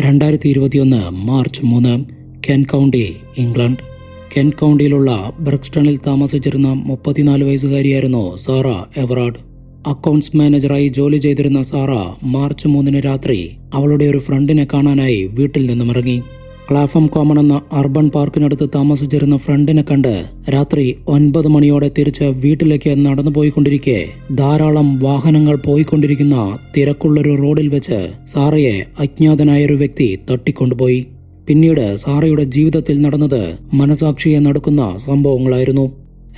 രണ്ടായിരത്തി ഇരുപത്തിയൊന്ന് മാർച്ച് മൂന്ന് കെൻ കൗണ്ടി ഇംഗ്ലണ്ട്. കെൻ കൗണ്ടിയിലുള്ള ബ്രക്സ്റ്റണിൽ താമസിച്ചിരുന്ന മുപ്പത്തിനാല് വയസ്സുകാരിയായിരുന്നു സാറ എവറാഡ്. അക്കൗണ്ട്സ് മാനേജറായി ജോലി ചെയ്തിരുന്ന സാറ മാർച്ച് മൂന്നിന് രാത്രി അവളുടെ ഒരു ഫ്രണ്ടിനെ കാണാനായി വീട്ടിൽ നിന്നും ഇറങ്ങി ക്ലാഫം കോമൺ എന്ന അർബൻ പാർക്കിനടുത്ത് താമസിച്ചിരുന്ന ഫ്രണ്ടിനെ കണ്ട് രാത്രി ഒൻപത് മണിയോടെ തിരിച്ച് വീട്ടിലേക്ക് നടന്നു പോയിക്കൊണ്ടിരിക്കെ ധാരാളം വാഹനങ്ങൾ പോയിക്കൊണ്ടിരിക്കുന്ന തിരക്കുള്ളൊരു റോഡിൽ വെച്ച് സാറയെ അജ്ഞാതനായൊരു വ്യക്തി തട്ടിക്കൊണ്ടുപോയി. പിന്നീട് സാറയുടെ ജീവിതത്തിൽ നടന്നത് മനസാക്ഷിയെ നടക്കുന്ന സംഭവങ്ങളായിരുന്നു.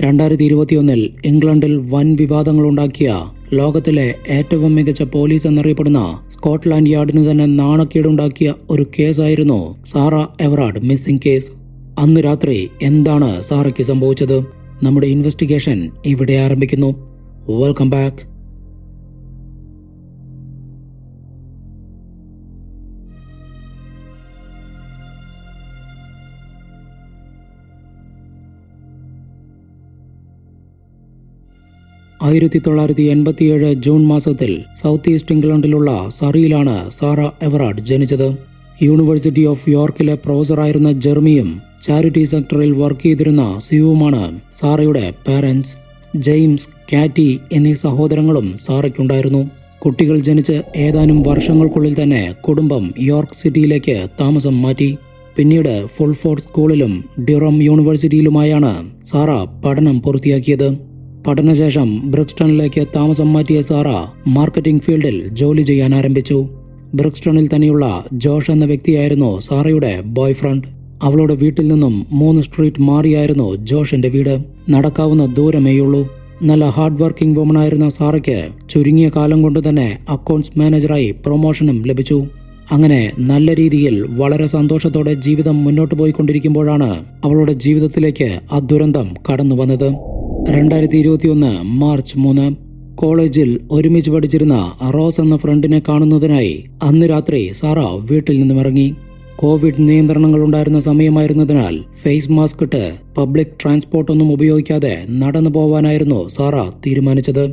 രണ്ടായിരത്തി ഇരുപത്തിയൊന്നിൽ ഇംഗ്ലണ്ടിൽ വൻ വിവാദങ്ങളുണ്ടാക്കിയ ലോകത്തിലെ ഏറ്റവും മികച്ച പോലീസ് എന്നറിയപ്പെടുന്ന സ്കോട്ട്ലാൻഡ് യാർഡിന് തന്നെ നാണക്കേടുണ്ടാക്കിയ ഒരു കേസായിരുന്നു സാറ എവറാഡ് മിസ്സിംഗ് കേസ്. അന്ന് രാത്രി എന്താണ് സാറയ്ക്ക് സംഭവിച്ചത്? നമ്മുടെ ഇൻവെസ്റ്റിഗേഷൻ ഇവിടെ ആരംഭിക്കുന്നു. Welcome back. ആയിരത്തി തൊള്ളായിരത്തി എൺപത്തിയേഴ് ജൂൺ മാസത്തിൽ സൗത്ത് ഈസ്റ്റ് ഇംഗ്ലണ്ടിലുള്ള സറിയിലാണ് സാറ എവറാഡ് ജനിച്ചത്. യൂണിവേഴ്സിറ്റി ഓഫ് യോർക്കിലെ പ്രൊഫസറായിരുന്ന ജെർമിയും ചാരിറ്റി സെക്ടറിൽ വർക്ക് ചെയ്തിരുന്ന സിയുവുമാണ് സാറയുടെ പാരൻസ്. ജെയിംസ് കാറ്റി എന്നീ സഹോദരങ്ങളും സാറയ്ക്കുണ്ടായിരുന്നു. കുട്ടികൾ ജനിച്ച് ഏതാനും വർഷങ്ങൾക്കുള്ളിൽ തന്നെ കുടുംബം യോർക്ക് സിറ്റിയിലേക്ക് താമസം മാറ്റി. പിന്നീട് ഫുൾഫോർഡ് സ്കൂളിലും ഡ്യൂറം യൂണിവേഴ്സിറ്റിയിലുമായാണ് സാറ പഠനം പൂർത്തിയാക്കിയത്. പഠനശേഷം ബ്രിക്സ്റ്റണിലേക്ക് താമസം മാറ്റിയ സാറ മാർക്കറ്റിംഗ് ഫീൽഡിൽ ജോലി ചെയ്യാൻ ആരംഭിച്ചു. ബ്രിക്സ്റ്റണിൽ തന്നെയുള്ള ജോഷ് എന്ന വ്യക്തിയായിരുന്നു സാറയുടെ ബോയ് ഫ്രണ്ട് അവളുടെ വീട്ടിൽ നിന്നും മൂന്ന് സ്ട്രീറ്റ് മാറിയായിരുന്നു ജോഷിന്റെ വീട്. നടക്കാവുന്ന ദൂരമേയുള്ളൂ. നല്ല ഹാർഡ് വർക്കിംഗ് വുമൺ ആയിരുന്ന സാറയ്ക്ക് ചുരുങ്ങിയ കാലം കൊണ്ട് തന്നെ അക്കൗണ്ട്സ് മാനേജറായി പ്രൊമോഷനും ലഭിച്ചു. അങ്ങനെ നല്ല രീതിയിൽ വളരെ സന്തോഷത്തോടെ ജീവിതം മുന്നോട്ട് പോയിക്കൊണ്ടിരിക്കുമ്പോഴാണ് അവളുടെ ജീവിതത്തിലേക്ക് ആ ദുരന്തം കടന്നു വന്നത് രണ്ടായിരത്തി ഇരുപത്തി ഒന്ന് മാർച്ച് മൂന്ന് കോളേജിൽ ഒരുമിച്ച് പഠിച്ചിരുന്ന റോസ് എന്ന ഫ്രണ്ടിനെ കാണുന്നതിനായി അന്ന് രാത്രി സാറ വീട്ടിൽ നിന്നും ഇറങ്ങി. കോവിഡ് നിയന്ത്രണങ്ങൾ ഉണ്ടായിരുന്ന സമയമായിരുന്നതിനാൽ ഫേസ് മാസ്ക് ഇട്ട് പബ്ലിക് ട്രാൻസ്പോർട്ട് ഒന്നും ഉപയോഗിക്കാതെ നടന്നു പോവാനായിരുന്നു സാറ തീരുമാനിച്ചത്.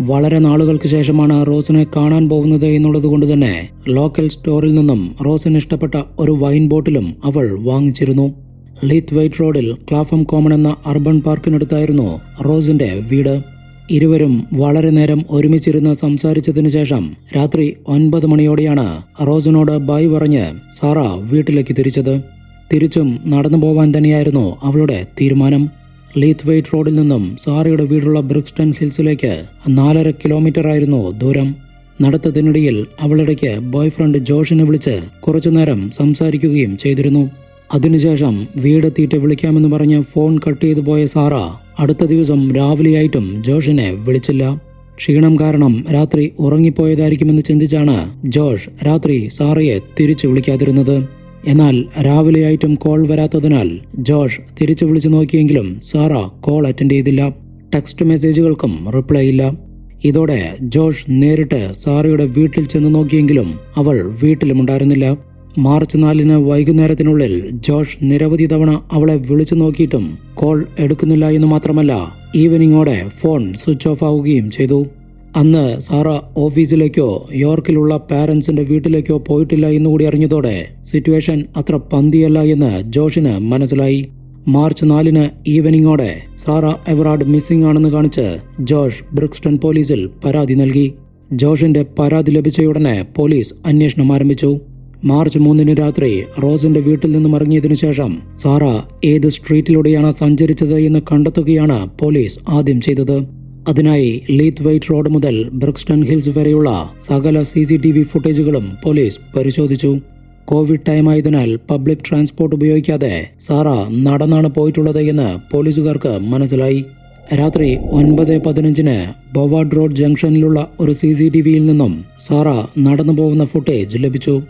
വളരെ നാളുകൾക്ക് ശേഷമാണ് റോസിനെ കാണാൻ പോകുന്നത് എന്നുള്ളത് കൊണ്ട് തന്നെ ലോക്കൽ സ്റ്റോറിൽ നിന്നും റോസിന് ഇഷ്ടപ്പെട്ട ഒരു വൈൻ ബോട്ടിലും അവൾ വാങ്ങിച്ചിരുന്നു. ലീത്ത് വൈറ്റ് റോഡിൽ ക്ലാഫം കോമൺ എന്ന അർബൻ പാർക്കിനടുത്തായിരുന്നു റോസിന്റെ വീട്. ഇരുവരും വളരെ നേരം ഒരുമിച്ചിരുന്ന് സംസാരിച്ചതിനു ശേഷം രാത്രി ഒൻപത് മണിയോടെയാണ് റോസിനോട് ബായ് പറഞ്ഞ് സാറ വീട്ടിലേക്ക് തിരിച്ചത്. തിരിച്ചും നടന്നു പോവാൻ തന്നെയായിരുന്നു അവളുടെ തീരുമാനം. ലീത്ത് വെയ്റ്റ് റോഡിൽ നിന്നും സാറയുടെ വീടുള്ള ബ്രിക്സ്റ്റൺ ഹിൽസിലേക്ക് നാലര കിലോമീറ്റർ ആയിരുന്നു ദൂരം. നടത്തത്തിനിടയിൽ അവളിടയ്ക്ക് ബോയ്ഫ്രണ്ട് ജോഷിനെ വിളിച്ച് കുറച്ചുനേരം സംസാരിക്കുകയും ചെയ്തിരുന്നു. അതിനുശേഷം വീടെത്തിയിട്ട് വിളിക്കാമെന്ന് പറഞ്ഞ് ഫോൺ കട്ട് ചെയ്തു പോയ സാറ അടുത്ത ദിവസം രാവിലെയായിട്ടും ജോഷിനെ വിളിച്ചില്ല. ക്ഷീണം കാരണം രാത്രി ഉറങ്ങിപ്പോയതായിരിക്കുമെന്ന് ചിന്തിച്ചാണ് ജോഷ് രാത്രി സാറയെ തിരിച്ചു വിളിക്കാതിരുന്നത്. എന്നാൽ രാവിലെയായിട്ടും കോൾ വരാത്തതിനാൽ ജോഷ് തിരിച്ചു വിളിച്ചു നോക്കിയെങ്കിലും സാറ കോൾ അറ്റൻഡ് ചെയ്തില്ല. ടെക്സ്റ്റ് മെസ്സേജുകൾക്കും റിപ്ലൈ ഇല്ല. ഇതോടെ ജോഷ് നേരിട്ട് സാറയുടെ വീട്ടിൽ ചെന്ന് നോക്കിയെങ്കിലും അവൾ വീട്ടിലുമുണ്ടായിരുന്നില്ല. മാർച്ച് നാലിന് വൈകുന്നേരത്തിനുള്ളിൽ ജോഷ് നിരവധി തവണ അവളെ വിളിച്ചു നോക്കിയിട്ടും കോൾ എടുക്കുന്നില്ല എന്ന് മാത്രമല്ല ഈവനിങ്ങോടെ ഫോൺ സ്വിച്ച് ഓഫ് ആവുകയും ചെയ്തു. അന്ന് സാറ ഓഫീസിലേക്കോ യോർക്കിലുള്ള പാരൻസിന്റെ വീട്ടിലേക്കോ പോയിട്ടില്ല എന്നുകൂടി അറിഞ്ഞതോടെ സിറ്റുവേഷൻ അത്ര പന്തിയല്ല എന്ന് ജോഷിന് മനസ്സിലായി. മാർച്ച് നാലിന് ഈവനിങ്ങോടെ സാറ എവറാഡ് മിസ്സിംഗ് ആണെന്ന് കാണിച്ച് ജോഷ് ബ്രിക്സ്റ്റൺ പോലീസിൽ പരാതി നൽകി. ജോഷിന്റെ പരാതി ലഭിച്ചയുടനെ പോലീസ് അന്വേഷണം ആരംഭിച്ചു. മാർച്ച് മൂന്നിന് രാത്രി റോസിന്റെ വീട്ടിൽ നിന്നും ഇറങ്ങിയതിനു ശേഷം സാറ ഏത് സ്ട്രീറ്റിലൂടെയാണ് സഞ്ചരിച്ചത് എന്ന് കണ്ടെത്തുകയാണ് പോലീസ് ആദ്യം ചെയ്തത്. അതിനായി ലീത്ത് വൈറ്റ് റോഡ് മുതൽ ബ്രിക്സ്റ്റൺ ഹിൽസ് വരെയുള്ള സകല സി സി ടി വി ഫുട്ടേജുകളും പോലീസ് പരിശോധിച്ചു. കോവിഡ് ടൈം ആയതിനാൽ പബ്ലിക് ട്രാൻസ്പോർട്ട് ഉപയോഗിക്കാതെ സാറ നടന്നാണ് പോയിട്ടുള്ളത് എന്ന് പോലീസുകാർക്ക് മനസ്സിലായി. രാത്രി ഒൻപത് പതിനഞ്ചിന് ബൊവാഡ് റോഡ് ജംഗ്ഷനിലുള്ള ഒരു സി സി ടി വിയിൽ നിന്നും സാറ നടന്നു പോകുന്ന ഫുട്ടേജ് ലഭിച്ചു.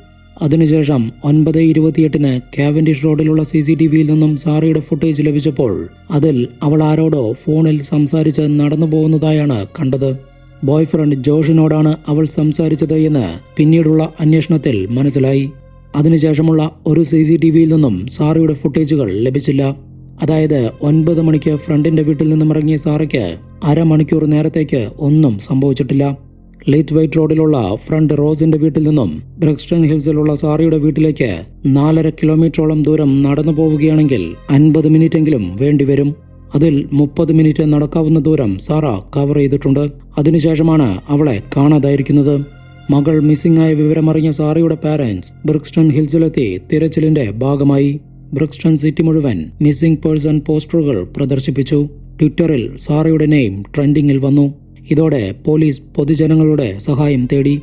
അതിനുശേഷം ഒൻപത് ഇരുപത്തിയെട്ടിന് കാവൻഡിഷ് റോഡിലുള്ള സി സി ടി വിയിൽ നിന്നും സാറയുടെ ഫുട്ടേജ് ലഭിച്ചപ്പോൾ അതിൽ അവൾ ആരോടോ ഫോണിൽ സംസാരിച്ച് നടന്നു പോകുന്നതായാണ് കണ്ടത്. ബോയ് ഫ്രണ്ട് ജോഷിനോടാണ് അവൾ സംസാരിച്ചത് എന്ന് പിന്നീടുള്ള അന്വേഷണത്തിൽ മനസ്സിലായി. അതിനുശേഷമുള്ള ഒരു സി സി ടി വിയിൽ നിന്നും സാറയുടെ ഫുട്ടേജുകൾ ലഭിച്ചില്ല. അതായത് ഒൻപത് മണിക്ക് ഫ്രണ്ടിന്റെ വീട്ടിൽ നിന്നും ഇറങ്ങിയ സാറയ്ക്ക് അരമണിക്കൂർ നേരത്തേക്ക് ഒന്നും സംഭവിച്ചിട്ടില്ല. ലേറ്റ് വൈറ്റ് റോഡിലുള്ള ഫ്രണ്ട് റോസിന്റെ വീട്ടിൽ നിന്നും ബ്രക്സ്റ്റൺ ഹിൽസിലുള്ള സാറിയുടെ വീട്ടിലേക്ക് നാലര കിലോമീറ്ററോളം ദൂരം നടന്നു പോവുകയാണെങ്കിൽ അൻപത് മിനിറ്റെങ്കിലും വേണ്ടിവരും. അതിൽ മുപ്പത് മിനിറ്റ് നടക്കാവുന്ന ദൂരം സാറ കവർ ചെയ്തിട്ടുണ്ട്. അതിനുശേഷമാണ് അവളെ കാണാതായിരിക്കുന്നത്. മകൾ മിസ്സിംഗ് ആയ വിവരമറിഞ്ഞ സാറയുടെ പാരന്റ്സ് ബ്രിക്സ്റ്റൺ ഹിൽസിലെത്തി തിരച്ചിലിന്റെ ഭാഗമായി. ബ്രിക്സ്റ്റൺ സിറ്റി മുഴുവൻ മിസ്സിംഗ് പേഴ്സൺ പോസ്റ്ററുകൾ പ്രദർശിപ്പിച്ചു. ട്വിറ്ററിൽ സാറയുടെ നെയിം ട്രെൻഡിങ്ങിൽ വന്നു. ഇതോടെ പോലീസ് പൊതുജനങ്ങളുടെ സഹായം തേടി.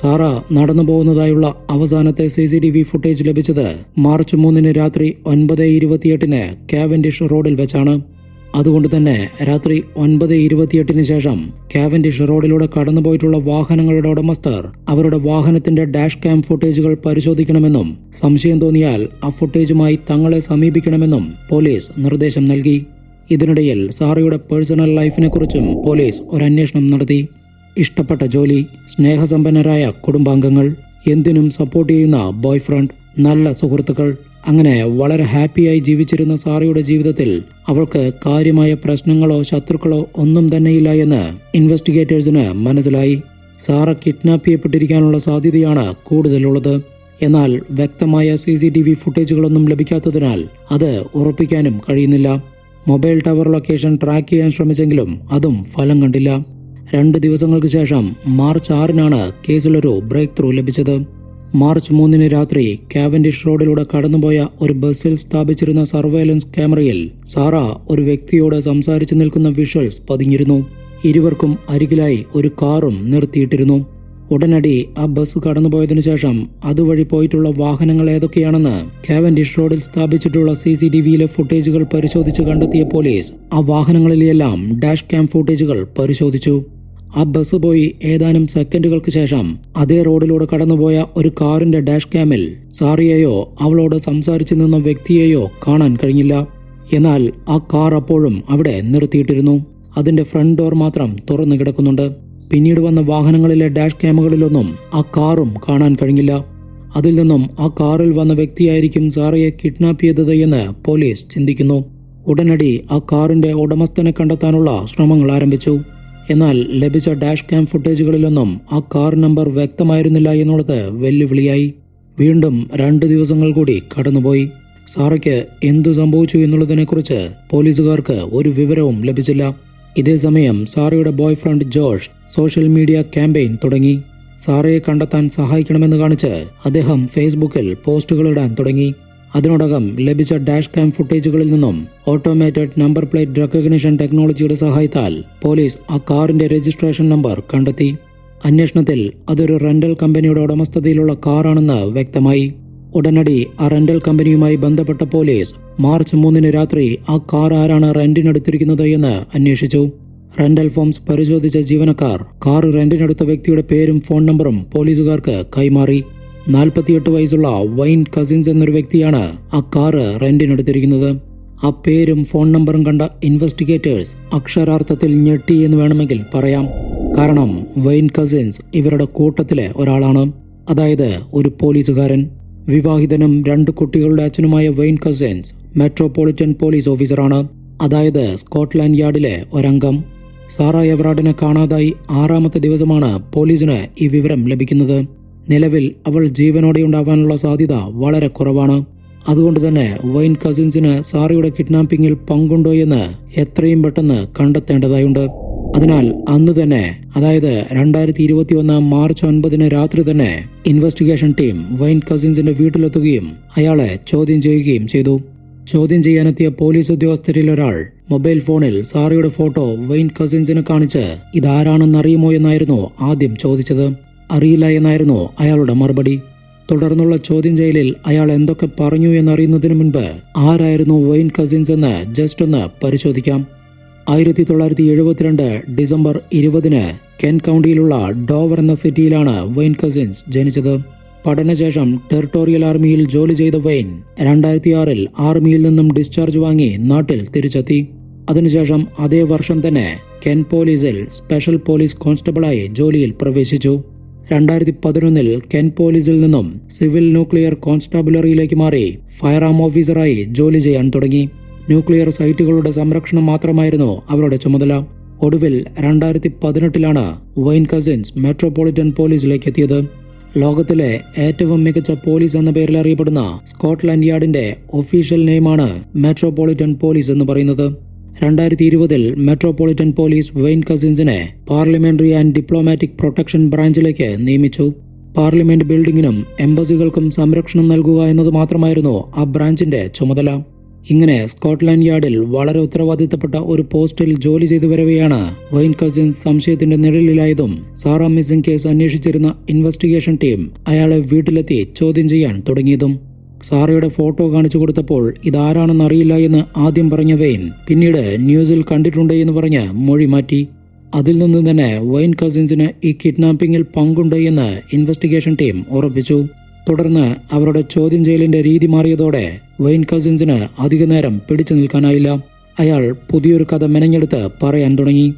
സാറ നടന്നു പോകുന്നതായുള്ള അവസാനത്തെ C C T V footage ലഭിച്ചത് മാർച്ച് മൂന്നിന് രാത്രി ഒൻപത് ഇരുപത്തിയെട്ടിന് കാവൻഡിഷ് റോഡിൽ വെച്ചാണ്. അതുകൊണ്ട് തന്നെ രാത്രി ഒൻപത് ഇരുപത്തിയെട്ടിന് ശേഷം കാവൻഡിഷ് റോഡിലൂടെ കടന്നുപോയിട്ടുള്ള വാഹനങ്ങളുടെ ഉടമസ്ഥർ അവരുടെ വാഹനത്തിന്റെ ഡാഷ് ക്യാം ഫുട്ടേജുകൾ പരിശോധിക്കണമെന്നും സംശയം തോന്നിയാൽ ആ ഫുട്ടേജുമായി തങ്ങളെ സമീപിക്കണമെന്നും പോലീസ് നിർദ്ദേശം നൽകി. ഇതിനിടയിൽ സാറയുടെ പേഴ്സണൽ ലൈഫിനെ കുറിച്ചും പോലീസ് ഒരു അന്വേഷണം നടത്തി. ഇഷ്ടപ്പെട്ട ജോലി സ്നേഹസമ്പന്നരായ കുടുംബാംഗങ്ങൾ എന്തിനും സപ്പോർട്ട് ചെയ്യുന്ന ബോയ് ഫ്രണ്ട് നല്ല സുഹൃത്തുക്കൾ. അങ്ങനെ വളരെ ഹാപ്പിയായി ജീവിച്ചിരുന്ന സാറയുടെ ജീവിതത്തിൽ അവൾക്ക് കാര്യമായ പ്രശ്നങ്ങളോ ശത്രുക്കളോ ഒന്നും തന്നെയില്ല എന്ന് ഇൻവെസ്റ്റിഗേറ്റേഴ്സിന് മനസ്സിലായി. സാറ കിഡ്നാപ്പ് ചെയ്യപ്പെട്ടിരിക്കാനുള്ള സാധ്യതയാണ് കൂടുതലുള്ളത്. എന്നാൽ വ്യക്തമായ സി സി ടി വി ഫുട്ടേജുകളൊന്നും ലഭിക്കാത്തതിനാൽ അത് ഉറപ്പിക്കാനും കഴിയുന്നില്ല. മൊബൈൽ ടവർ ലൊക്കേഷൻ ട്രാക്ക് ചെയ്യാൻ ശ്രമിച്ചെങ്കിലും അതും ഫലം കണ്ടില്ല. രണ്ട് ദിവസങ്ങൾക്ക് ശേഷം മാർച്ച് ആറിനാണ് കേസിലൊരു ബ്രേക്ക് ത്രൂ ലഭിച്ചത്. മാർച്ച് മൂന്നിന് രാത്രി കാവൻഡിഷ് റോഡിലൂടെ കടന്നുപോയ ഒരു ബസ്സിൽ സ്ഥാപിച്ചിരുന്ന സർവൈലൻസ് ക്യാമറയിൽ സാറ ഒരു വ്യക്തിയോട് സംസാരിച്ചു നിൽക്കുന്ന വിഷ്വൽസ് പതിഞ്ഞിരുന്നു. ഇരുവർക്കും അരികിലായി ഒരു കാറും നിർത്തിയിട്ടിരുന്നു. ഉടനടി ആ ബസ് കടന്നുപോയതിനു ശേഷം അതുവഴി പോയിട്ടുള്ള വാഹനങ്ങൾ ഏതൊക്കെയാണെന്ന് കാവൻഡിഷ് റോഡിൽ സ്ഥാപിച്ചിട്ടുള്ള സി സി ടി വിയിലെ ഫുട്ടേജുകൾ പരിശോധിച്ച് കണ്ടെത്തിയ പോലീസ് ആ വാഹനങ്ങളിലെല്ലാം ഡാഷ് ക്യാം ഫുട്ടേജുകൾ പരിശോധിച്ചു. ആ ബസ് പോയി ഏതാനും സെക്കൻഡുകൾക്ക് ശേഷം അതേ റോഡിലൂടെ കടന്നുപോയ ഒരു കാറിന്റെ ഡാഷ് ക്യാമിൽ സാറിയെയോ അവളോട് സംസാരിച്ചു നിന്ന വ്യക്തിയെയോ കാണാൻ കഴിഞ്ഞില്ല. എന്നാൽ ആ കാർ അപ്പോഴും അവിടെ നിർത്തിയിട്ടിരുന്നു. അതിന്റെ ഫ്രണ്ട് ഡോർ മാത്രം തുറന്നു കിടക്കുന്നുണ്ട്. പിന്നീട് വന്ന വാഹനങ്ങളിലെ ഡാഷ് ക്യാമുകളിലൊന്നും ആ കാറും കാണാൻ കഴിഞ്ഞില്ല. അതിൽ നിന്നും ആ കാറിൽ വന്ന വ്യക്തിയായിരിക്കും സാറയെ കിഡ്നാപ്പ് ചെയ്തത് എന്ന് പോലീസ് ചിന്തിക്കുന്നു. ഉടനടി ആ കാറിന്റെ ഉടമസ്ഥനെ കണ്ടെത്താനുള്ള ശ്രമങ്ങൾ ആരംഭിച്ചു. എന്നാൽ ലഭിച്ച ഡാഷ് ക്യാം ഫുട്ടേജുകളിലൊന്നും ആ കാർ നമ്പർ വ്യക്തമായിരുന്നില്ല എന്നുള്ളത് വെല്ലുവിളിയായി. വീണ്ടും രണ്ട് ദിവസങ്ങൾ കൂടി കടന്നുപോയി. സാറയ്ക്ക് എന്തു സംഭവിച്ചു എന്നുള്ളതിനെക്കുറിച്ച് പോലീസുകാർക്ക് ഒരു വിവരവും ലഭിച്ചില്ല. ഇതേസമയം സാറയുടെ boyfriend Josh social media campaign തുടങ്ങി. സാറയെ കണ്ടെത്താൻ സഹായിക്കണമെന്ന് കാണിച്ച് അദ്ദേഹം ഫേസ്ബുക്കിൽ പോസ്റ്റുകൾ ഇടാൻ തുടങ്ങി. അതിനോടകം ലഭിച്ച ഡാഷ് ക്യാം ഫുട്ടേജുകളിൽ നിന്നും ഓട്ടോമേറ്റഡ് നമ്പർ പ്ലേറ്റ് റെക്കഗ്നിഷൻ ടെക്നോളജിയുടെ സഹായത്താൽ പോലീസ് ആ കാറിന്റെ രജിസ്ട്രേഷൻ നമ്പർ കണ്ടെത്തി. അന്വേഷണത്തിൽ അതൊരു റെന്റൽ കമ്പനിയുടെ ഉടമസ്ഥതയിലുള്ള കാറാണെന്ന് വ്യക്തമായി. ഉടനടി ആ റെന്റൽ കമ്പനിയുമായി ബന്ധപ്പെട്ട പോലീസ് മാർച്ച് മൂന്നിന് രാത്രി ആ കാർ ആരാണ് റെന്റിനെടുത്തിരിക്കുന്നത് എന്ന് അന്വേഷിച്ചു. റെന്റൽ ഫോംസ് പരിശോധിച്ച ജീവനക്കാർ കാർ റെന്റിനെടുത്ത വ്യക്തിയുടെ പേരും ഫോൺ നമ്പറും പോലീസുകാർക്ക് കൈമാറി. നാൽപ്പത്തിയെട്ട് വയസ്സുള്ള വൈൻ കസിൻസ് എന്നൊരു വ്യക്തിയാണ് ആ കാർ റെന്റിനെടുത്തിരിക്കുന്നത്. ആ പേരും ഫോൺ നമ്പറും കണ്ട ഇൻവെസ്റ്റിഗേറ്റേഴ്സ് അക്ഷരാർത്ഥത്തിൽ ഞെട്ടി എന്ന് വേണമെങ്കിൽ പറയാം. കാരണം വൈൻ കസിൻസ് ഇവരുടെ കൂട്ടത്തിലെ ഒരാളാണ്. അതായത് ഒരു പോലീസുകാരൻ. വിവാഹിതനും രണ്ട് കുട്ടികളുടെ അച്ഛനുമായ വെയിൻ കസിൻസ് മെട്രോപൊളിറ്റൻ പോലീസ് ഓഫീസറാണ്. അതായത് സ്കോട്ട്ലാൻഡ് യാർഡിലെ ഒരംഗം. സാറ എവറാഡിനെ കാണാതായി ആറാമത്തെ ദിവസമാണ് പോലീസിന് ഈ വിവരം ലഭിക്കുന്നത്. നിലവിൽ അവൾ ജീവനോടെ ഉണ്ടാവാനുള്ള സാധ്യത വളരെ കുറവാണ്. അതുകൊണ്ട് തന്നെ വൈൻ കസിൻസിന് സാറയുടെ കിഡ്നാപ്പിംഗിൽ പങ്കുണ്ടോ എന്ന് എത്രയും പെട്ടെന്ന് കണ്ടെത്തേണ്ടതായുണ്ട്. അതിനാൽ അന്ന് തന്നെ അതായത് രണ്ടായിരത്തി ഇരുപത്തി ഒന്ന് മാർച്ച് ഒൻപതിന് രാത്രി തന്നെ ഇൻവെസ്റ്റിഗേഷൻ ടീം വൈൻ കസിൻസിന്റെ വീട്ടിലെത്തുകയും അയാളെ ചോദ്യം ചെയ്യുകയും ചെയ്തു. ചോദ്യം ചെയ്യാനെത്തിയ പോലീസ് ഉദ്യോഗസ്ഥരിൽ ഒരാൾ മൊബൈൽ ഫോണിൽ സാറിയുടെ ഫോട്ടോ വൈൻ കസിൻസിനെ കാണിച്ച് ഇതാരാണെന്ന് അറിയുമോ എന്നായിരുന്നു ആദ്യം ചോദിച്ചത്. അറിയില്ല എന്നായിരുന്നു അയാളുടെ മറുപടി. തുടർന്നുള്ള ചോദ്യം ചെയ്യലിൽ അയാൾ എന്തൊക്കെ പറഞ്ഞു എന്നറിയുന്നതിന് മുൻപ് ആരായിരുന്നു വൈൻ കസിൻസ് എന്ന് ജസ്റ്റ് ഒന്ന് പരിശോധിക്കാം. ആയിരത്തി തൊള്ളായിരത്തി എഴുപത്തിരണ്ട് ഡിസംബർ ഇരുപതിന് കെൻ കൗണ്ടിയിലുള്ള ഡോവർ എന്ന സിറ്റിയിലാണ് വെയിൻ കസിൻസ് ജനിച്ചത്. പഠനശേഷം ടെറിട്ടോറിയൽ ആർമിയിൽ ജോലി ചെയ്ത വെയിൻ രണ്ടായിരത്തി ആറിൽ ആർമിയിൽ നിന്നും ഡിസ്ചാർജ് വാങ്ങി നാട്ടിൽ തിരിച്ചെത്തി. അതിനുശേഷം അതേ വർഷം തന്നെ കെൻ പോലീസിൽ സ്പെഷ്യൽ പോലീസ് കോൺസ്റ്റബിളായി ജോലിയിൽ പ്രവേശിച്ചു. രണ്ടായിരത്തി പതിനൊന്നിൽ കെൻ പോലീസിൽ നിന്നും സിവിൽ ന്യൂക്ലിയർ കോൺസ്റ്റാബുലറിയിലേക്ക് മാറി ഫയർ ആം ഓഫീസറായി ജോലി ചെയ്യാൻ തുടങ്ങി. ന്യൂക്ലിയർ സൈറ്റുകളുടെ സംരക്ഷണം മാത്രമായിരുന്നു അവരുടെ ചുമതല. ഒടുവിൽ രണ്ടായിരത്തി പതിനെട്ടിലാണ് വൈൻ കസിൻസ് മെട്രോപൊളിറ്റൻ പോലീസിലേക്ക് എത്തിയത് ലോകത്തിലെ ഏറ്റവും മികച്ച പോലീസ് എന്ന പേരിൽ അറിയപ്പെടുന്ന സ്കോട്ട്ലാൻഡ് യാർഡിന്റെ ഒഫീഷ്യൽ നെയിമാണ് മെട്രോപൊളിറ്റൻ പോലീസ് എന്ന് പറയുന്നത്. രണ്ടായിരത്തി ഇരുപതിൽ മെട്രോപൊളിറ്റൻ പോലീസ് വെയിൻ കസിൻസിനെ പാർലമെന്ററി ആൻഡ് ഡിപ്ലോമാറ്റിക് പ്രൊട്ടക്ഷൻ ബ്രാഞ്ചിലേക്ക് നിയമിച്ചു. പാർലമെന്റ് ബിൽഡിംഗിനും എംബസികൾക്കും സംരക്ഷണം നൽകുക എന്നത് മാത്രമായിരുന്നു ആ ബ്രാഞ്ചിന്റെ ചുമതല. ഇങ്ങനെ സ്കോട്ട്ലാൻഡ് യാർഡിൽ വളരെ ഉത്തരവാദിത്തപ്പെട്ട ഒരു പോസ്റ്റിൽ ജോലി ചെയ്തു വരവെയാണ് വൈൻ കസിൻസ് സംശയത്തിന്റെ നിഴലിലായതും സാറ മിസിംഗ് കേസ് അന്വേഷിച്ചിരുന്ന ഇൻവെസ്റ്റിഗേഷൻ ടീം അയാളെ വീട്ടിലെത്തി ചോദ്യം ചെയ്യാൻ തുടങ്ങിയതും സാറയുടെ ഫോട്ടോ കാണിച്ചു കൊടുത്തപ്പോൾ ഇതാരാണെന്ന് അറിയില്ല എന്ന് ആദ്യം പറഞ്ഞ വെയിൻ പിന്നീട് ന്യൂസിൽ കണ്ടിട്ടുണ്ട് എന്ന് പറഞ്ഞ് മൊഴി മാറ്റി. അതിൽ നിന്ന് തന്നെ വൈൻ കസിൻസിന് ഈ കിഡ്നാപ്പിംഗിൽ പങ്കുണ്ട് എന്ന് ഇൻവെസ്റ്റിഗേഷൻ ടീം ഉറപ്പിച്ചു. തുടർന്ന് അവരുടെ ചോദ്യം ചെയ്യലിന്റെ രീതി മാറിയതോടെ വെയിൻ കസിൻസിന് അധികനേരം പിടിച്ചു നിൽക്കാനായില്ല. അയാൾ പുതിയൊരു കഥ മെനഞ്ഞെടുത്ത് പറയാൻ തുടങ്ങി.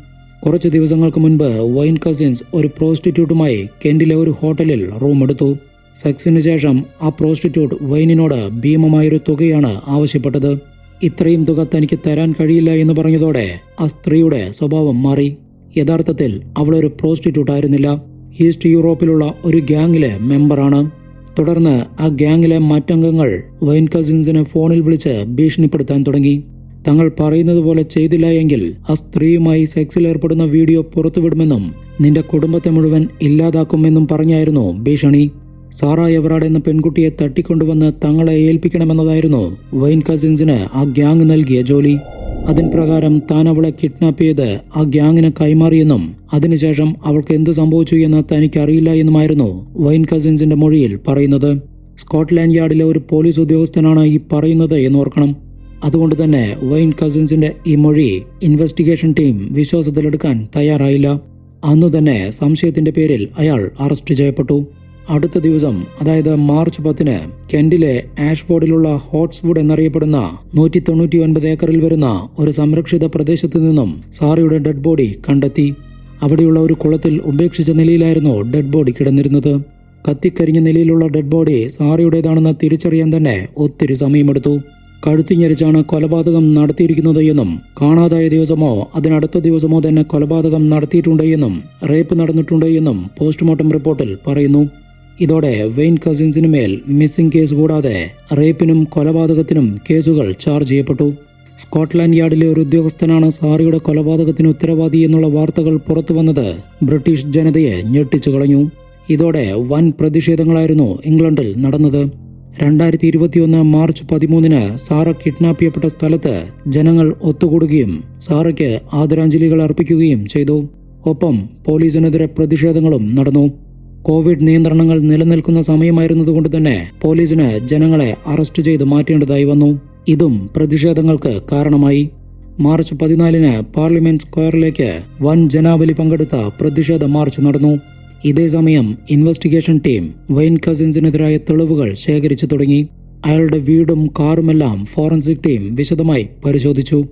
കുറച്ച് ദിവസങ്ങൾക്ക് മുൻപ് വൈൻ കസിൻസ് ഒരു പ്രോസ്റ്റിറ്റ്യൂട്ടുമായി കെന്റിലെ ഒരു ഹോട്ടലിൽ റൂം എടുത്തു. സെക്സിന് ശേഷം ആ പ്രോസ്റ്റിറ്റ്യൂട്ട് വൈനിനോട് ഭീമമായൊരു തുകയാണ് ആവശ്യപ്പെട്ടത്. ഇത്രയും തുക തനിക്ക് തരാൻ കഴിയില്ല എന്ന് പറഞ്ഞതോടെ ആ സ്ത്രീയുടെ സ്വഭാവം മാറി. യഥാർത്ഥത്തിൽ അവളൊരു പ്രോസ്റ്റിറ്റ്യൂട്ട് ആയിരുന്നില്ല ഈസ്റ്റ് യൂറോപ്പിലുള്ള ഒരു ഗ്യാങ്ങിലെ മെമ്പറാണ്. തുടർന്ന് ആ ഗ്യാങ്ങിലെ മറ്റംഗങ്ങൾ വൈൻ കസിൻസിനെ ഫോണിൽ വിളിച്ച് ഭീഷണിപ്പെടുത്താൻ തുടങ്ങി. തങ്ങൾ പറയുന്നത് പോലെ ചെയ്തില്ല എങ്കിൽ ആ സ്ത്രീയുമായി സെക്സിൽ ഏർപ്പെടുന്ന വീഡിയോ പുറത്തുവിടുമെന്നും നിന്റെ കുടുംബത്തെ മുഴുവൻ ഇല്ലാതാക്കുമെന്നും പറഞ്ഞായിരുന്നു ഭീഷണി. സാറ എവറാഡ് എന്ന പെൺകുട്ടിയെ തട്ടിക്കൊണ്ടുവന്ന് തങ്ങളെ ഏൽപ്പിക്കണമെന്നതായിരുന്നു വൈൻ കസിൻസിന് ആ ഗ്യാങ് നൽകിയ ജോലി. അതിൻ പ്രകാരം താൻ അവളെ കിഡ്നാപ്പ് ചെയ്ത് ആ ഗ്യാങ്ങിന് കൈമാറിയെന്നും അതിനുശേഷം അവൾക്ക് എന്ത് സംഭവിച്ചു എന്ന് തനിക്ക് അറിയില്ല എന്നുമായിരുന്നു വൈൻ കസിൻസിന്റെ മൊഴിയിൽ പറയുന്നത്. സ്കോട്ട്ലാൻഡ് യാർഡിലെ ഒരു പോലീസ് ഉദ്യോഗസ്ഥനാണ് ഈ പറയുന്നത് എന്ന് ഓർക്കണം. അതുകൊണ്ട് തന്നെ വൈൻ കസിൻസിന്റെ ഈ മൊഴി ഇൻവെസ്റ്റിഗേഷൻ ടീം വിശ്വാസത്തിലെടുക്കാൻ തയ്യാറായില്ല. അന്നു തന്നെ സംശയത്തിന്റെ പേരിൽ അയാൾ അറസ്റ്റ് ചെയ്യപ്പെട്ടു. അടുത്ത ദിവസം അതായത് മാർച്ച് പത്തിന് കെന്റിലെ ആഷ്ഫോർഡിലുള്ള ഹോട്ട്സ്വുഡ് എന്നറിയപ്പെടുന്ന നൂറ്റി തൊണ്ണൂറ്റി ഒൻപത് ഏക്കറിൽ വരുന്ന ഒരു സംരക്ഷിത പ്രദേശത്തു നിന്നും സാറിയുടെ ഡെഡ് ബോഡി കണ്ടെത്തി. അവിടെയുള്ള ഒരു കുളത്തിൽ ഉപേക്ഷിച്ച നിലയിലായിരുന്നു ഡെഡ് ബോഡി കിടന്നിരുന്നത്. കത്തിക്കരിഞ്ഞ നിലയിലുള്ള ഡെഡ് ബോഡി സാറിയുടേതാണെന്ന് തിരിച്ചറിയാൻ തന്നെ ഒത്തിരി സമയമെടുത്തു. കഴുത്തിഞ്ഞരിച്ചാണ് കൊലപാതകം നടത്തിയിരിക്കുന്നത് എന്നും കാണാതായ ദിവസമോ അതിനടുത്ത ദിവസമോ തന്നെ കൊലപാതകം നടത്തിയിട്ടുണ്ട് എന്നും റേപ്പ് നടന്നിട്ടുണ്ട് എന്നും പോസ്റ്റ്മോർട്ടം റിപ്പോർട്ടിൽ പറയുന്നു. ഇതോടെ വെയിൻ കസിൻസിന് മേൽ മിസ്സിംഗ് കേസ് കൂടാതെ റേപ്പിനും കൊലപാതകത്തിനും കേസുകൾ ചാർജ് ചെയ്യപ്പെട്ടു. സ്കോട്ട്ലാൻഡ് യാർഡിലെ ഒരു ഉദ്യോഗസ്ഥനാണ് സാറിയുടെ കൊലപാതകത്തിന് ഉത്തരവാദി എന്നുള്ള വാർത്തകൾ പുറത്തു വന്നത് ബ്രിട്ടീഷ് ജനതയെ ഞെട്ടിച്ചു കളഞ്ഞു. ഇതോടെ വൻ പ്രതിഷേധങ്ങളായിരുന്നു ഇംഗ്ലണ്ടിൽ നടന്നത്. രണ്ടായിരത്തി ഇരുപത്തിയൊന്ന് മാർച്ച് പതിമൂന്നിന് സാറ കിഡ്നാപ്പ് ചെയ്യപ്പെട്ട സ്ഥലത്ത് ജനങ്ങൾ ഒത്തുകൂടുകയും സാറയ്ക്ക് ആദരാഞ്ജലികൾ അർപ്പിക്കുകയും ചെയ്തു. ഒപ്പം പോലീസിനെതിരെ പ്രതിഷേധങ്ങളും നടന്നു. കോവിഡ് നിയന്ത്രണങ്ങൾ നിലനിൽക്കുന്ന സമയമായിരുന്നതുകൊണ്ട് തന്നെ പോലീസിന് ജനങ്ങളെ അറസ്റ്റ് ചെയ്ത് മാറ്റേണ്ടതായി വന്നു. ഇതും പ്രതിഷേധങ്ങൾക്ക് കാരണമായി. മാർച്ച് പതിനാലിന് പാർലമെന്റ് സ്ക്വയറിലേക്ക് വൻ ജനാവലി പങ്കെടുത്ത പ്രതിഷേധ മാർച്ച് നടന്നു. ഇതേസമയം ഇൻവെസ്റ്റിഗേഷൻ ടീം വെയിൻ കസിൻസിനെതിരായ തെളിവുകൾ ശേഖരിച്ചു തുടങ്ങി. അയാളുടെ വീടും കാറുമെല്ലാം ഫോറൻസിക് ടീം വിശദമായി പരിശോധിച്ചു.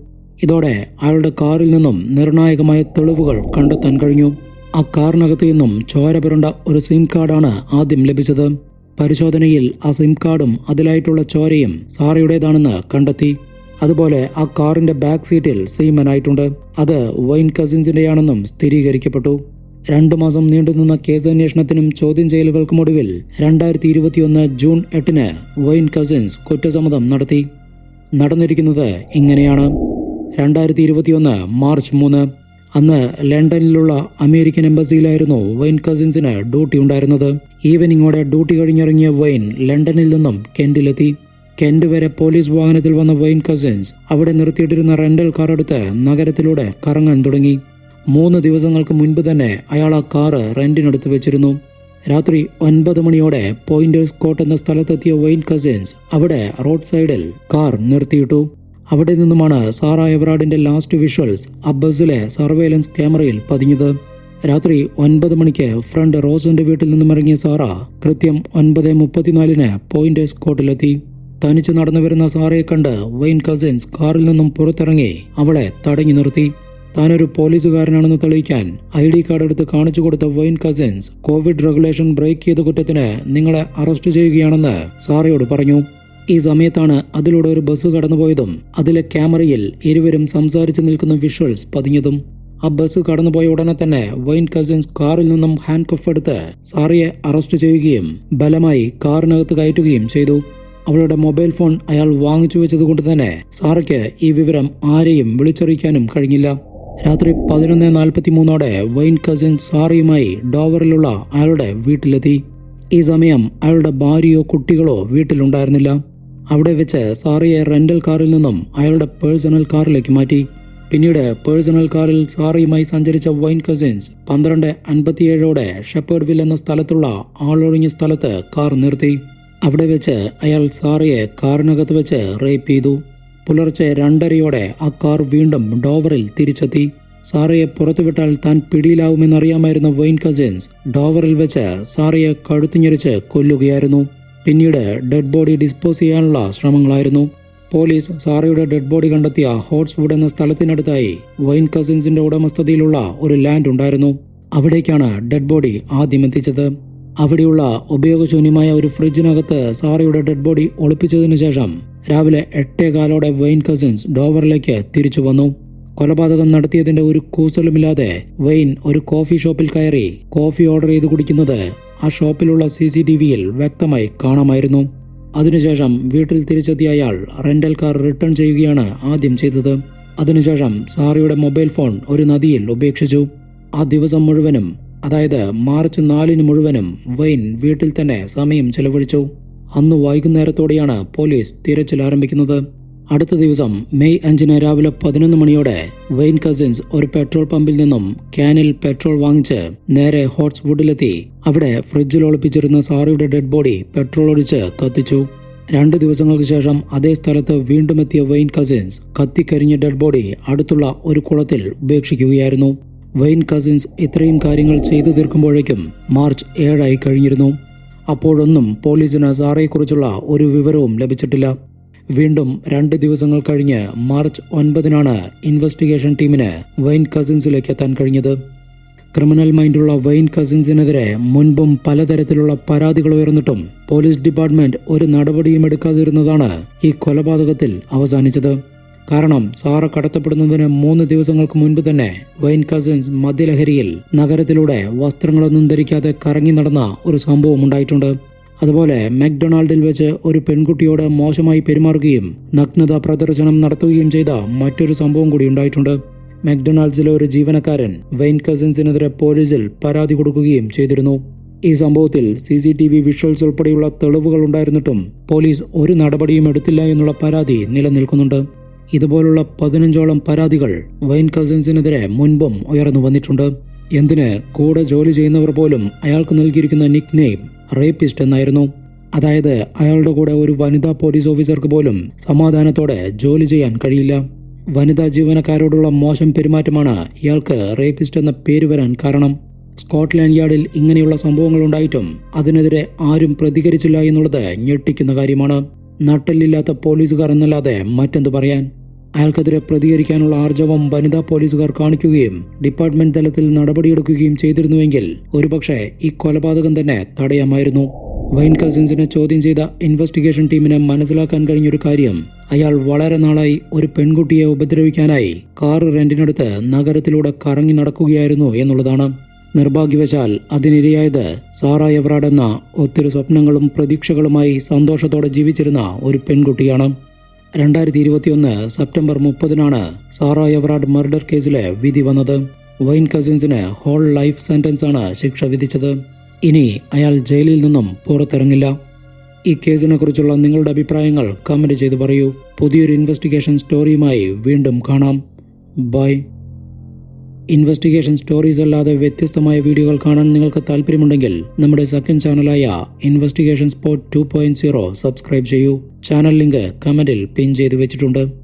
ഇതോടെ അയാളുടെ കാറിൽ നിന്നും നിർണായകമായ തെളിവുകൾ കണ്ടെത്താൻ കഴിഞ്ഞു. ആ കാറിനകത്ത് നിന്നും ചോര പുരണ്ട ഒരു സിം കാർഡാണ് ആദ്യം ലഭിച്ചത്. പരിശോധനയിൽ ആ സിം കാർഡും അതിലായിട്ടുള്ള ചോരയും സാറയുടേതാണെന്ന് കണ്ടെത്തി. അതുപോലെ ആ കാറിന്റെ ബാക്ക് സീറ്റിൽ സീമനായിട്ടുണ്ട്. അത് വൈൻ കസിൻസിന്റെയാണെന്നും സ്ഥിരീകരിക്കപ്പെട്ടു. രണ്ടു മാസം നീണ്ടുനിന്ന കേസന്വേഷണത്തിനും ചോദ്യം ചെയ്യലുകൾക്കും ഒടുവിൽ രണ്ടായിരത്തി ഇരുപത്തിയൊന്ന് ജൂൺ എട്ടിന് വൈൻ കസിൻസ് കുറ്റസമ്മതം നടത്തി. നടന്നിരിക്കുന്നത് ഇങ്ങനെയാണ്. രണ്ടായിരത്തി ഇരുപത്തിയൊന്ന് മാർച്ച് മൂന്ന്. അന്ന് ലണ്ടനിലുള്ള അമേരിക്കൻ എംബസിയിലായിരുന്നു വൈൻ കസിൻസിന് ഡ്യൂട്ടി ഉണ്ടായിരുന്നത്. ഈവനിങ്ങോടെ ഡ്യൂട്ടി കഴിഞ്ഞിറങ്ങിയ വൈൻ ലണ്ടനിൽ നിന്നും കെന്റിലെത്തി. കെന്റ് വരെ പോലീസ് വാഹനത്തിൽ വന്ന വൈൻ കസിൻസ് അവിടെ നിർത്തിയിട്ടിരുന്ന റെന്റൽ കാർ എടുത്ത് നഗരത്തിലൂടെ കറങ്ങാൻ തുടങ്ങി. മൂന്ന് ദിവസങ്ങൾക്ക് മുൻപ് തന്നെ അയാൾ ആ കാറ് റെന്റിനെടുത്ത് വെച്ചിരുന്നു. രാത്രി ഒൻപത് മണിയോടെ പോയിന്റേഴ്സ് കോട്ട് എന്ന സ്ഥലത്തെത്തിയ വൈൻ കസിൻസ് അവിടെ റോഡ് സൈഡിൽ കാർ നിർത്തിയിട്ടു. അവിടെ നിന്നുമാണ് സാറ എവറാഡിന്റെ ലാസ്റ്റ് വിഷ്വൽസ് അബ്ബസിലെ സർവൈലൻസ് ക്യാമറയിൽ പതിഞ്ഞത്. രാത്രി ഒൻപത് മണിക്ക് ഫ്രണ്ട് റോസന്റെ വീട്ടിൽ നിന്നും ഇറങ്ങിയ സാറ കൃത്യം ഒൻപത് മുപ്പത്തിനാലിന് പോയിന്റ് സ്കോട്ടിലെത്തി തനിച്ച് നടന്നു വരുന്ന സാറയെ കണ്ട് വെയിൻ കസിൻസ് കാറിൽ നിന്നും പുറത്തിറങ്ങി അവളെ തടഞ്ഞു നിർത്തി. താനൊരു പോലീസുകാരനാണെന്ന് തെളിയിക്കാൻ ഐ ഡി കാർഡ് എടുത്ത് കാണിച്ചു കൊടുത്ത Wayne Couzens Covid regulation break ചെയ്ത കുറ്റത്തിന് നിങ്ങളെ അറസ്റ്റ് ചെയ്യുകയാണെന്ന് സാറയോട് പറഞ്ഞു. ഈ സമയത്താണ് അതിലൂടെ ഒരു ബസ് കടന്നുപോയതും അതിലെ ക്യാമറയിൽ ഇരുവരും സംസാരിച്ചു നിൽക്കുന്ന വിഷ്വൽസ് പതിഞ്ഞതും. ആ ബസ് കടന്നുപോയ ഉടനെ തന്നെ വൈൻ കസിൻസ് കാറിൽ നിന്നും ഹാൻഡ് കഫ് എടുത്ത് സാറിയെ അറസ്റ്റ് ചെയ്യുകയും ബലമായി കാറിനകത്ത് കയറ്റുകയും ചെയ്തു. അവളുടെ മൊബൈൽ ഫോൺ അയാൾ വാങ്ങിച്ചു വെച്ചതുകൊണ്ട് തന്നെ സാറയ്ക്ക് ഈ വിവരം ആരെയും വിളിച്ചറിയിക്കാനും കഴിഞ്ഞില്ല. രാത്രി പതിനൊന്ന് നാൽപ്പത്തി മൂന്നോടെ വൈൻ കസിൻ സാറിയുമായി ഡോവറിലുള്ള അയാളുടെ വീട്ടിലെത്തി. ഈ സമയം അയാളുടെ ഭാര്യയോ കുട്ടികളോ വീട്ടിലുണ്ടായിരുന്നില്ല. അവിടെ വെച്ച് സാറിയെ റെന്റൽ കാറിൽ നിന്നും അയാളുടെ പേഴ്സണൽ കാറിലേക്ക് മാറ്റി. പിന്നീട് പേഴ്സണൽ കാറിൽ സാറിയുമായി സഞ്ചരിച്ച വൈൻ കസിൻസ് പന്ത്രണ്ട് അൻപത്തിയേഴോടെ ഷെപ്പേർഡ് വിൽ എന്ന സ്ഥലത്തുള്ള ആളൊഴിഞ്ഞ സ്ഥലത്ത് കാർ നിർത്തി. അവിടെ വെച്ച് അയാൾ സാറിയെ കാറിനകത്ത് വെച്ച് റേപ്പ് ചെയ്തു. പുലർച്ചെ രണ്ടരയോടെ ആ കാർ വീണ്ടും ഡോവറിൽ തിരിച്ചെത്തി. സാറയെ പുറത്തുവിട്ടാൽ താൻ പിടിയിലാവുമെന്നറിയാമായിരുന്ന വൈൻ കസിൻസ് ഡോവറിൽ വെച്ച് സാറിയെ കഴുത്തിഞ്ഞരിച്ച് കൊല്ലുകയായിരുന്നു. പിന്നീട് ഡെഡ് ബോഡി ഡിസ്പോസ് ചെയ്യാനുള്ള ശ്രമങ്ങളായിരുന്നു. പോലീസ് സാറയുടെ ഡെഡ് ബോഡി കണ്ടെത്തിയ ഹോട്ട്സ്വുഡ് എന്ന സ്ഥലത്തിനടുത്തായി വൈൻ കസിൻസിന്റെ ഉടമസ്ഥതയിലുള്ള ഒരു ലാൻഡ് ഉണ്ടായിരുന്നു. അവിടേക്കാണ് ഡെഡ് ബോഡി ആദ്യം എത്തിച്ചത്. അവിടെയുള്ള ഉപയോഗശൂന്യമായ ഒരു ഫ്രിഡ്ജിനകത്ത് സാറയുടെ ഡെഡ് ബോഡി ഒളിപ്പിച്ചതിനു ശേഷം രാവിലെ എട്ടേകാലോടെ വെയിൻ കസിൻസ് ഡോവറിലേക്ക് തിരിച്ചു വന്നു. കൊലപാതകം നടത്തിയതിന്റെ ഒരു കൂസലുമില്ലാതെ വെയിൻ ഒരു കോഫി ഷോപ്പിൽ കയറി കോഫി ഓർഡർ ചെയ്ത് കുടിക്കുന്നത് ആ ഷോപ്പിലുള്ള സി സി ടി വിയിൽ വ്യക്തമായി കാണാമായിരുന്നു. അതിനുശേഷം വീട്ടിൽ തിരിച്ചെത്തിയ അയാൾ റെന്റൽ കാർ റിട്ടേൺ ചെയ്യുകയാണ് ആദ്യം ചെയ്തത്. അതിനുശേഷം സാറിയുടെ മൊബൈൽ ഫോൺ ഒരു നദിയിൽ ഉപേക്ഷിച്ചു. ആ ദിവസം മുഴുവനും അതായത് മാർച്ച് നാലിന് മുഴുവനും വൈൻ വീട്ടിൽ തന്നെ സമയം ചെലവഴിച്ചു. അന്ന് വൈകുന്നേരത്തോടെയാണ് പോലീസ് തിരച്ചിൽ ആരംഭിക്കുന്നത്. അടുത്ത ദിവസം മെയ് അഞ്ചിന് രാവിലെ പതിനൊന്ന് മണിയോടെ വെയിൻ കസിൻസ് ഒരു പെട്രോൾ പമ്പിൽ നിന്നും ക്യാനിൽ പെട്രോൾ വാങ്ങിച്ച് നേരെ ഹോട്ട്സ്വുഡിലെത്തി. അവിടെ ഫ്രിഡ്ജിൽ ഒളിപ്പിച്ചിരുന്ന സാറിയുടെ ഡെഡ് ബോഡി പെട്രോൾ ഒഴിച്ച് കത്തിച്ചു. രണ്ട് ദിവസങ്ങൾക്ക് ശേഷം അതേ സ്ഥലത്ത് വീണ്ടും എത്തിയ വെയിൻ കസിൻസ് കത്തിക്കരിഞ്ഞ ഡെഡ് ബോഡി അടുത്തുള്ള ഒരു കുളത്തിൽ ഉപേക്ഷിക്കുകയായിരുന്നു. വെയിൻ കസിൻസ് ഇത്രയും കാര്യങ്ങൾ ചെയ്തു തീർക്കുമ്പോഴേക്കും മാർച്ച് ഏഴായി കഴിഞ്ഞിരുന്നു. അപ്പോഴൊന്നും പോലീസിന് സാറയെക്കുറിച്ചുള്ള ഒരു വിവരവും ലഭിച്ചിട്ടില്ല. വീണ്ടും രണ്ട് ദിവസങ്ങൾ കഴിഞ്ഞ് മാർച്ച് ഒൻപതിനാണ് ഇൻവെസ്റ്റിഗേഷൻ ടീമിന് വൈൻ കസിൻസിലേക്ക് എത്താൻ കഴിഞ്ഞത്. ക്രിമിനൽ മൈൻഡുള്ള വൈൻ കസിൻസിനെതിരെ മുൻപും പലതരത്തിലുള്ള പരാതികൾ ഉയർന്നിട്ടും പോലീസ് ഡിപ്പാർട്ട്മെന്റ് ഒരു നടപടിയും എടുക്കാതിരുന്നതാണ് ഈ കൊലപാതകത്തിൽ അവസാനിച്ചത്. കാരണം സാറ കടത്തപ്പെടുന്നതിന് മൂന്ന് ദിവസങ്ങൾക്ക് മുൻപ് തന്നെ വൈൻ കസിൻസ് മദ്യലഹരിയിൽ നഗരത്തിലൂടെ വസ്ത്രങ്ങളൊന്നും ധരിക്കാതെ കറങ്ങി നടന്ന ഒരു സംഭവം ഉണ്ടായിട്ടുണ്ട്. അതുപോലെ മക്ഡൊണാൾഡിൽ വെച്ച് ഒരു പെൺകുട്ടിയോട് മോശമായി പെരുമാറുകയും നഗ്നത പ്രദർശനം നടത്തുകയും ചെയ്ത മറ്റൊരു സംഭവം കൂടി ഉണ്ടായിട്ടുണ്ട്. മക്ഡൊണാൾഡ്സിലെ ഒരു ജീവനക്കാരൻ വെയിൻ കസിൻസിനെതിരെ പോലീസിൽ പരാതി കൊടുക്കുകയും ചെയ്തിരുന്നു. ഈ സംഭവത്തിൽ C C T V visuals ഉൾപ്പെടെയുള്ള തെളിവുകൾ ഉണ്ടായിരുന്നിട്ടും പോലീസ് ഒരു നടപടിയും എടുത്തില്ല എന്നുള്ള പരാതി നിലനിൽക്കുന്നുണ്ട്. ഇതുപോലുള്ള പതിനഞ്ചോളം പരാതികൾ വൈൻ കസിൻസിനെതിരെ മുൻപും ഉയർന്നു വന്നിട്ടുണ്ട്. എന്തിന് കൂടെ ജോലി ചെയ്യുന്നവർ പോലും അയാൾക്ക് നൽകിയിരിക്കുന്ന നിക് നെയിം റേപ്പിസ്റ്റ് എന്നായിരുന്നു. അതായത് അയാളുടെ കൂടെ ഒരു വനിതാ പോലീസ് ഓഫീസർക്ക് പോലും സമാധാനത്തോടെ ജോലി ചെയ്യാൻ കഴിയില്ല. വനിതാ ജീവനക്കാരോടുള്ള മോശം പെരുമാറ്റമാണ് ഇയാൾക്ക് റേപ്പിസ്റ്റ് എന്ന പേര് വരാൻ കാരണം. സ്കോട്ട്ലാൻഡ് യാർഡിൽ ഇങ്ങനെയുള്ള സംഭവങ്ങൾ ഉണ്ടായിട്ടും അതിനെതിരെ ആരും പ്രതികരിച്ചില്ല എന്നുള്ളത് ഞെട്ടിക്കുന്ന കാര്യമാണ്. നട്ടലില്ലാത്ത പോലീസുകാർ എന്നല്ലാതെ മറ്റെന്തു പറയാൻ? അയാൾക്കെതിരെ പ്രതികരിക്കാനുള്ള ആർജവം വനിതാ പോലീസുകാർ കാണിക്കുകയും ഡിപ്പാർട്ട്മെന്റ് തലത്തിൽ നടപടിയെടുക്കുകയും ചെയ്തിരുന്നുവെങ്കിൽ ഒരുപക്ഷെ ഈ കൊലപാതകം തന്നെ തടയാമായിരുന്നു. വൈൻ കസിൻസിനെ ചോദ്യം ചെയ്ത ഇൻവെസ്റ്റിഗേഷൻ ടീമിന് മനസ്സിലാക്കാൻ കഴിഞ്ഞൊരു കാര്യം അയാൾ വളരെ നാളായി ഒരു പെൺകുട്ടിയെ ഉപദ്രവിക്കാനായി കാർ റെന്റിനടുത്ത് നഗരത്തിലൂടെ കറങ്ങി നടക്കുകയായിരുന്നു എന്നുള്ളതാണ്. നിർഭാഗ്യവശാൽ അതിനിരയായത് സാറ എവറാഡ് എന്ന ഒത്തിരി സ്വപ്നങ്ങളും പ്രതീക്ഷകളുമായി സന്തോഷത്തോടെ ജീവിച്ചിരുന്ന ഒരു പെൺകുട്ടിയാണ്. രണ്ടായിരത്തി ഇരുപത്തിയൊന്ന് സെപ്റ്റംബർ മുപ്പതിനാണ് സാറ എവറാഡ് മർഡർ കേസിലെ വിധി വന്നത്. വൈൻ കസിൻസിന് ഹോൾ ലൈഫ് സെന്റൻസ് ആണ് ശിക്ഷ വിധിച്ചത്. ഇനി അയാൾ ജയിലിൽ നിന്നും പുറത്തിറങ്ങില്ല. ഈ കേസിനെ കുറിച്ചുള്ള നിങ്ങളുടെ അഭിപ്രായങ്ങൾ കമന്റ് ചെയ്ത് പറയൂ. പുതിയൊരു ഇൻവെസ്റ്റിഗേഷൻ സ്റ്റോറിയുമായി വീണ്ടും കാണാം. ബൈ. ഇൻവെസ്റ്റിഗേഷൻ സ്റ്റോറീസ് അല്ലാതെ വ്യത്യസ്തമായ വീഡിയോകൾ കാണാൻ നിങ്ങൾക്ക് താല്പര്യമുണ്ടെങ്കിൽ നമ്മുടെ സെക്കൻഡ് ചാനലായ ഇൻവെസ്റ്റിഗേഷൻ സ്പോട്ട് ടു സബ്സ്ക്രൈബ് ചെയ്യൂ. ചാനൽ ലിങ്ക് കമന്റിൽ പിൻ ചെയ്തു വെച്ചിട്ടുണ്ട്.